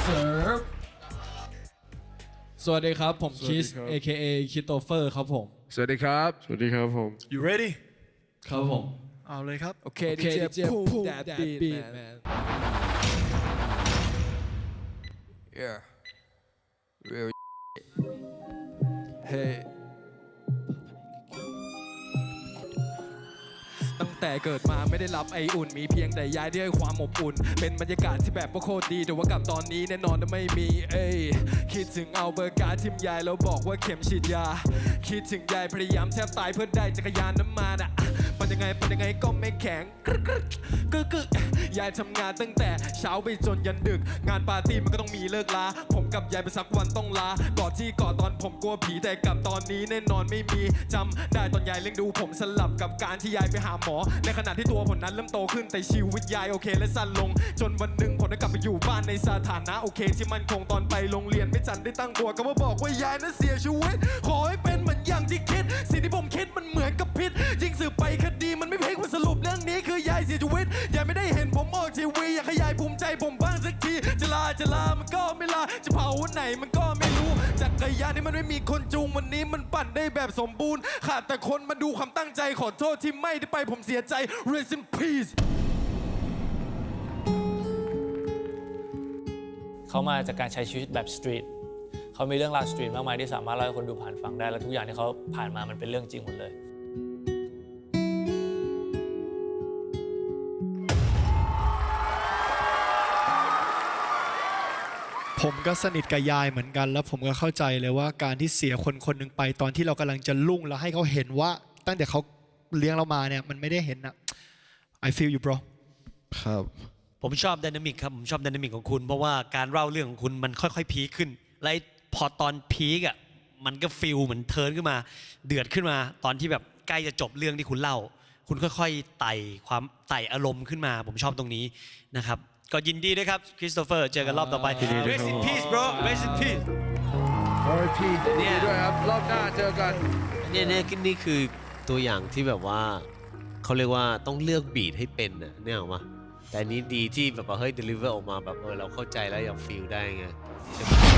เซิร์ฟสวัสดีครับ ผมคิส AKA คิโตเฟอร์ครับผม สวัสดีครับ สวัสดีครับผม you ready ครับผม เอาเลยครับ โอเคดิ DJ พูด Pull that Yeah. Real Hey. แต่เกิดมาไม่ได้รับไออุ่น มีเพียงแต่ย้ายด้วยความอบอุ่น เป็นบรรยากาศที่แบบว่าโคตรดี แต่ว่ากับตอนนี้แน่นอนจะไม่มีเอ้ยคิดถึงเอาเบอร์การทิมยายแล้วบอกว่าเข็มฉีดยา คิดถึงยายพยายามแทบตายเพื่อได้จักรยานน้ำมันอะมันยังไงมันยังไงก็ไม่แข็งกึกกึกกึก ยายทำงานตั้งแต่เช้าไปจนยันดึก งานปาร์ตี้มันก็ต้องมีเลิกลา ผมกับยายไปสักวันต้องลากอดที่กอดตอนผมกลัวผีแต่กับตอนนี้แน่นอนไม่มีจำได้ตอนยายเลี้ยงดูผมสลับกับการที่ยายไปหาหมอ ในขณะที่ตัวผมนั้นเริ่มโตขึ้นแต่ชีวิตยายโอเคและสั้นลง จนวันหนึ่งผมได้กลับไปอยู่บ้านในสถานะโอเค ที่มันคงตอนไปโรงเรียนไม่จันได้ตั้งบัวก็มาบอกว่ายายนั้นเสียชีวิต ขอให้เป็นเหมือนอย่างที่คิด สิ่งที่ผมคิดมันเหมือนกับพิษยิ่งสืบไปคดีมันไม่เพลิกว่าสรุปเรื่องนี้คือ จะลาจะลามันก็ไม่ลา จะเผาวันไหนมันก็ไม่รู้ จักรยานนี่มันไม่มีคนจูงวันนี้มันปั่นได้แบบสมบูรณ์ ขาดแต่คนมาดูความตั้งใจขอโทษที่ไม่ได้ไปผมเสียใจ rest in peace เขามาจากการใช้ชีวิตแบบสตรีทเขามีเรื่องราวสตรีทมากมายที่สามารถเล่าให้คนดูผ่านฟังได้และทุกอย่างที่เขาผ่านมามันเป็นเรื่องจริงหมดเลย ผมก็สนิทกับยายเหมือนกัน แล้วผมก็เข้าใจเลยว่าการที่เสียคนคนหนึ่งไปตอนที่เรากำลังจะลุ่งแล้วให้เขาเห็นว่า ตั้งแต่เขาเลี้ยงเรามาเนี่ยมันไม่ได้เห็นนะ I feel you bro ครับ ผมชอบไดนามิกครับผมชอบไดนามิกของคุณ เพราะว่าการเล่าเรื่องของคุณมันค่อยๆ พีคขึ้นและไอ้พอตอนพีคอะมันก็ฟิลเหมือนเทิร์นขึ้นมา เดือดขึ้นมาตอนที่แบบใกล้จะจบเรื่องที่คุณเล่า คุณค่อยๆไต่ความไต่อารมณ์ขึ้นมา ผมชอบตรงนี้นะครับ ก็ยินดีด้วยครับคริสโตเฟอร์เจอกันรอบต่อไปยินดีด้วย Rest in peace bro Rest in peace RIP เนี่ดียด้วยครับ รอบหน้าเจอกัน เนี่ยเนี่ยนี่คือตัวอย่างที่แบบว่าเขาเรียกว่าต้องเลือกบีทให้เป็นน่ะเนี่ยหรอมาแต่อันนี้ดีที่แบบว่าเฮ้ย deliver ออกมาแบบเออเราเข้าใจแล้วยังฟีลได้ไงใช่ไหม